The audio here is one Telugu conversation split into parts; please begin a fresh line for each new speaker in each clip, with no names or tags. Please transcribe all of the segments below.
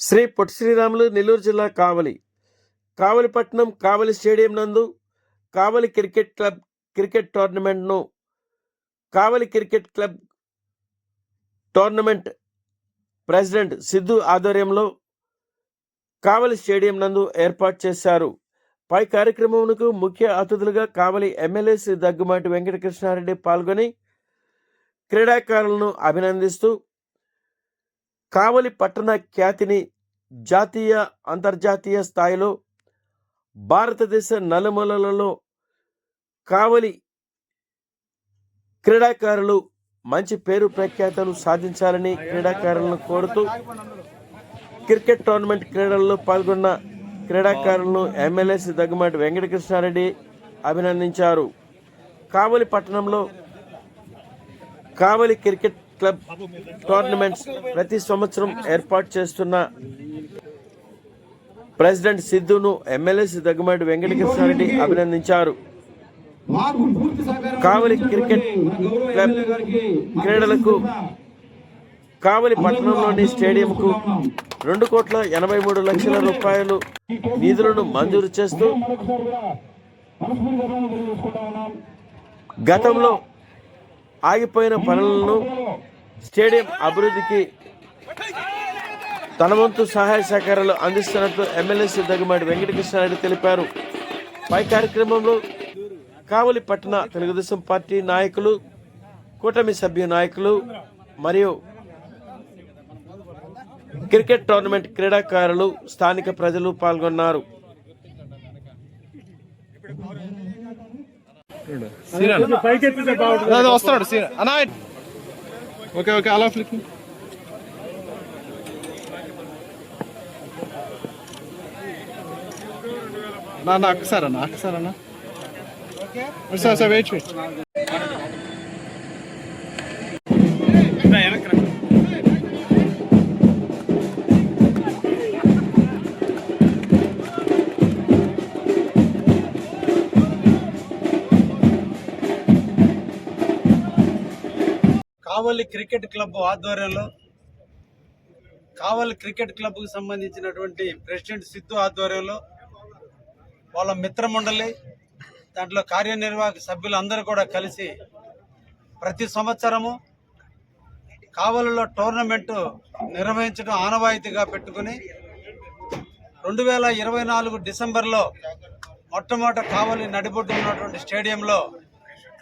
శ్రీ పొట్టి శ్రీరాములు నెల్లూరు జిల్లా కావలి. కావలిపట్నం కావలి స్టేడియం నందు Kavali cricket club cricket టోర్నమెంట్ను Kavali cricket club tournament president Siddhu ఆధ్వర్యంలో కావలి స్టేడియం నందు ఏర్పాటు చేశారు. పై కార్యక్రమంకు ముఖ్య అతిథులుగా కావలి ఎమ్మెల్యే శ్రీ దగ్గుమాటి వెంకటకృష్ణారెడ్డి పాల్గొని క్రీడాకారులను అభినందిస్తూ కావలి పట్టణ ఖ్యాతిని జాతీయ అంతర్జాతీయ స్థాయిలో భారతదేశ నలుమూలలలో కావలి క్రీడాకారులు మంచి పేరు ప్రఖ్యాతలు సాధించాలని క్రీడాకారులను కోరుతూ క్రికెట్ టోర్నమెంట్ క్రీడల్లో పాల్గొన్న క్రీడాకారులను ఎమ్మెల్యేసి దగ్గుమాటి వెంకటకృష్ణారెడ్డి అభినందించారు. కావలి పట్టణంలో కావలి క్రికెట్ క్లబ్ టోర్నమెంట్స్ ప్రతి సంవత్సరం ఏర్పాటు చేస్తున్న ప్రెసిడెంట్ సిద్ధును ఎమ్మెల్యే శ్రీ దగ్గుమాటి వెంకటకృష్ణారెడ్డి అభినందించారు. కావలి క్రికెట్ క్లబ్ క్రీడలకు కావలి పట్టణంలోని స్టేడియంకు రెండు కోట్ల ఎనభై మూడు లక్షల రూపాయలు నిధులను మంజూరు చేస్తూ గతంలో ఆగిపోయిన పనులను స్టేడియం అభివృద్ధికి తన వంతు సహాయ సహకారాలు అందిస్తున్నట్లు ఎమ్మెల్యే శ్రీ వెంకటకృష్ణారెడ్డి తెలిపారు. పై కార్యక్రమంలో కావలి పట్టణ తెలుగుదేశం పార్టీ నాయకులు కూటమి సభ్య నాయకులు మరియు క్రికెట్ టోర్నమెంట్ క్రీడాకారులు స్థానిక ప్రజలు పాల్గొన్నారు.
అదే వస్తున్నాడు సీన్. అన్నా ఓకే ఓకే అలా ఫ్లిక్. నా నా అక్కసారన్నా. Sir sir wait wait
Kavali cricket club ఆధ్వర్యంలో కావలి క్రికెట్ క్లబ్కు సంబంధించినటువంటి ప్రెసిడెంట్ సిద్ధు ఆధ్వర్యంలో వాళ్ళ మిత్రమండలి దాంట్లో కార్యనిర్వాహక సభ్యులందరూ కూడా కలిసి ప్రతి సంవత్సరము కావలిలో టోర్నమెంటు నిర్వహించడం ఆనవాయితీగా పెట్టుకుని రెండు వేల ఇరవై నాలుగు డిసెంబర్లో మొట్టమొదట కావలి నడిబొడ్డు ఉన్నటువంటి స్టేడియంలో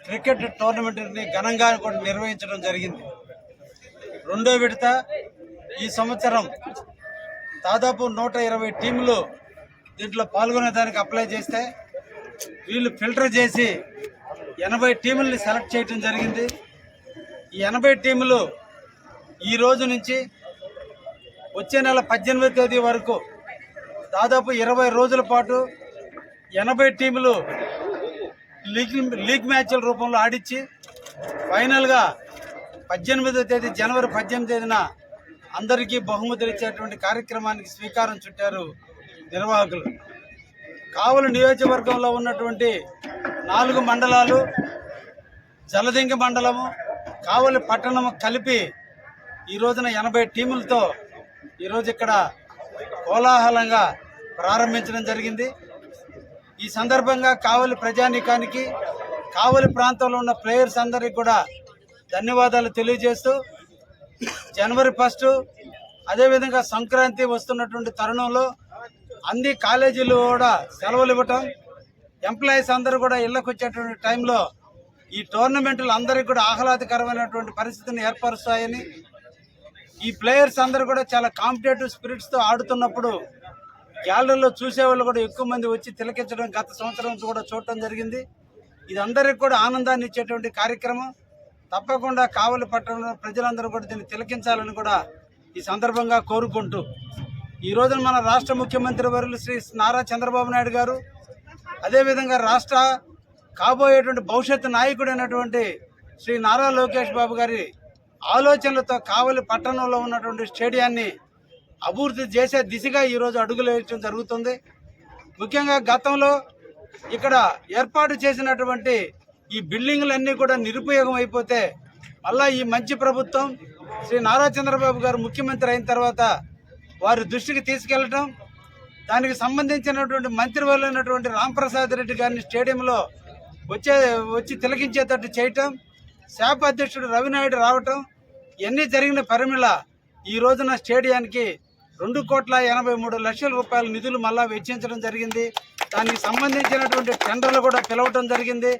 క్రికెట్ టోర్నమెంట్ని ఘనంగా కూడా నిర్వహించడం జరిగింది. రెండో విడత ఈ సంవత్సరం దాదాపు నూట ఇరవై టీంలు దీంట్లో పాల్గొనేదానికి అప్లై చేస్తే వీళ్ళు ఫిల్టర్ చేసి ఎనభై టీముల్ని సెలెక్ట్ చేయటం జరిగింది. ఈ ఎనభై టీములు ఈ రోజు నుంచి వచ్చే నెల పద్దెనిమిది తేదీ వరకు దాదాపు ఇరవై రోజుల పాటు ఎనభై టీములు లీగ్ లీగ్ మ్యాచ్ల రూపంలో ఆడించి ఫైనల్గా పద్దెనిమిదో తేదీ జనవరి పద్దెనిమిది తేదీన అందరికీ బహుమతులు ఇచ్చేటువంటి కార్యక్రమానికి శ్రీకారం చుట్టారు నిర్వాహకులు. కావలి నియోజకవర్గంలో ఉన్నటువంటి నాలుగు మండలాలు జలదింగ మండలము కావలి పట్టణము కలిపి ఈ రోజున ఎనభై టీములతో ఈరోజు ఇక్కడ కోలాహలంగా ప్రారంభించడం జరిగింది. ఈ సందర్భంగా కావలి ప్రజానీకానికి కావలి ప్రాంతంలో ఉన్న ప్లేయర్స్ అందరికి కూడా ధన్యవాదాలు తెలియజేస్తూ జనవరి ఫస్ట్ అదేవిధంగా సంక్రాంతి వస్తున్నటువంటి తరుణంలో అన్ని కాలేజీలు కూడా సెలవులు ఇవ్వటం ఎంప్లాయీస్ అందరూ కూడా ఇళ్ళకు వచ్చేటువంటి టైంలో ఈ టోర్నమెంట్లు అందరికీ కూడా ఆహ్లాదకరమైనటువంటి పరిస్థితిని ఏర్పరుస్తాయని ఈ ప్లేయర్స్ అందరూ కూడా చాలా కాంపిటేటివ్ స్పిరిట్స్తో ఆడుతున్నప్పుడు గ్యాలరీలో చూసేవాళ్ళు కూడా ఎక్కువ మంది వచ్చి తిలకించడం గత సంవత్సరం కూడా చూడటం జరిగింది. ఇది అందరికి కూడా ఆనందాన్ని ఇచ్చేటువంటి కార్యక్రమం. తప్పకుండా కావలి పట్టణంలో ప్రజలందరూ కూడా దీన్ని తిలకించాలని కూడా ఈ సందర్భంగా కోరుకుంటూ ఈ రోజున మన రాష్ట్ర ముఖ్యమంత్రి వర్యులు శ్రీ నారా చంద్రబాబు నాయుడు గారు అదేవిధంగా రాష్ట్ర కాబోయేటువంటి భవిష్యత్తు నాయకుడైనటువంటి శ్రీ నారా లోకేష్ బాబు గారి ఆలోచనలతో కావలి పట్టణంలో ఉన్నటువంటి స్టేడియాన్ని అభివృద్ధి చేసే దిశగా ఈరోజు అడుగులు వేయడం జరుగుతుంది. ముఖ్యంగా గతంలో ఇక్కడ ఏర్పాటు చేసినటువంటి ఈ బిల్డింగ్లన్నీ కూడా నిరుపయోగం అయిపోతే మళ్ళా ఈ మంచి ప్రభుత్వం శ్రీ నారా చంద్రబాబు గారు ముఖ్యమంత్రి అయిన తర్వాత వారి దృష్టికి తీసుకెళ్ళటం దానికి సంబంధించినటువంటి మంత్రివర్యులైనటువంటి రాంప్రసాద్ రెడ్డి గారిని స్టేడియంలో వచ్చే వచ్చి తిలకించేటట్టు చేయటం శాప అధ్యక్షుడు రవినాయుడు రావటం ఇవన్నీ జరిగిన పరిమిళ ఈ రోజున స్టేడియానికి రెండు కోట్ల ఎనభై మూడు లక్షల రూపాయల నిధులు మళ్ళా వెచ్చించడం జరిగింది. దానికి సంబంధించినటువంటి టెండర్లు కూడా పిలవటం జరిగింది.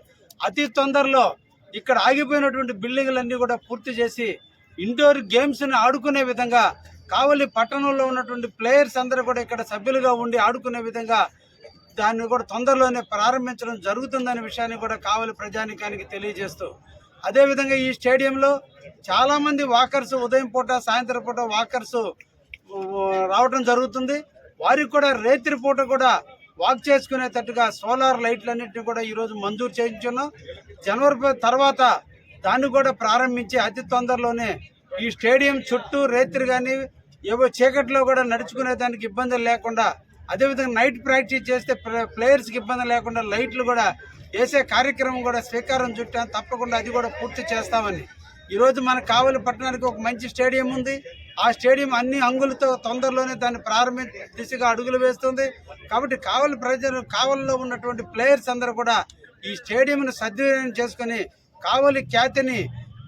అతి తొందరలో ఇక్కడ ఆగిపోయినటువంటి బిల్డింగ్లన్నీ కూడా పూర్తి చేసి ఇండోర్ గేమ్స్ని ఆడుకునే విధంగా కావలి పట్టణంలో ఉన్నటువంటి ప్లేయర్స్ అందరూ కూడా ఇక్కడ సభ్యులుగా ఉండి ఆడుకునే విధంగా దాన్ని కూడా తొందరలోనే ప్రారంభించడం జరుగుతుందనే విషయాన్ని కూడా కావలి ప్రజానికానికి తెలియజేస్తూ. అదేవిధంగా ఈ స్టేడియంలో చాలామంది వాకర్స్ ఉదయం పూట సాయంత్రం పూట వాకర్స్ రావడం జరుగుతుంది. వారికి కూడా రేత్రి పూట కూడా వాక్ చేసుకునేటట్టుగా సోలార్ లైట్లన్నింటినీ కూడా ఈరోజు మంజూరు చేయించున్నాం. జనవరి తర్వాత దాన్ని కూడా ప్రారంభించి అతి తొందరలోనే ఈ స్టేడియం చుట్టూ రేత్రి కానీ ఏవో చీకట్లో కూడా నడుచుకునే దానికి ఇబ్బందులు లేకుండా అదేవిధంగా నైట్ ప్రాక్టీస్ చేస్తే ప్లే- ప్లేయర్స్కి ఇబ్బంది లేకుండా లైట్లు కూడా వేసే కార్యక్రమం కూడా స్వీకారం చుట్టాం. తప్పకుండా అది కూడా పూర్తి చేస్తామని. ఈరోజు మన కావలి పట్టణానికి ఒక మంచి స్టేడియం ఉంది. ఆ స్టేడియం అన్ని అంగులతో తొందరలోనే దాన్ని ప్రారంభ దిశగా అడుగులు వేస్తుంది. కాబట్టి కావలి ప్రజలు కావలిలో ఉన్నటువంటి ప్లేయర్స్ అందరూ కూడా ఈ స్టేడియంను సద్వినియోగం చేసుకొని కావలి ఖ్యాతిని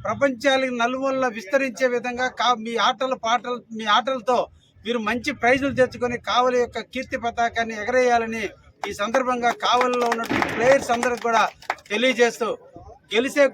ప్రపంచానికి నలుమూలలా విస్తరించే విధంగా కా మీ ఆటల పాటలు మీ ఆటలతో మీరు మంచి ప్రైజులు తెచ్చుకొని కావలి యొక్క కీర్తి పతాకాన్ని ఎగరేయాలని ఈ సందర్భంగా కావలిలో ఉన్నటువంటి ప్లేయర్స్ అందరికి కూడా తెలియజేస్తూ గెలిచే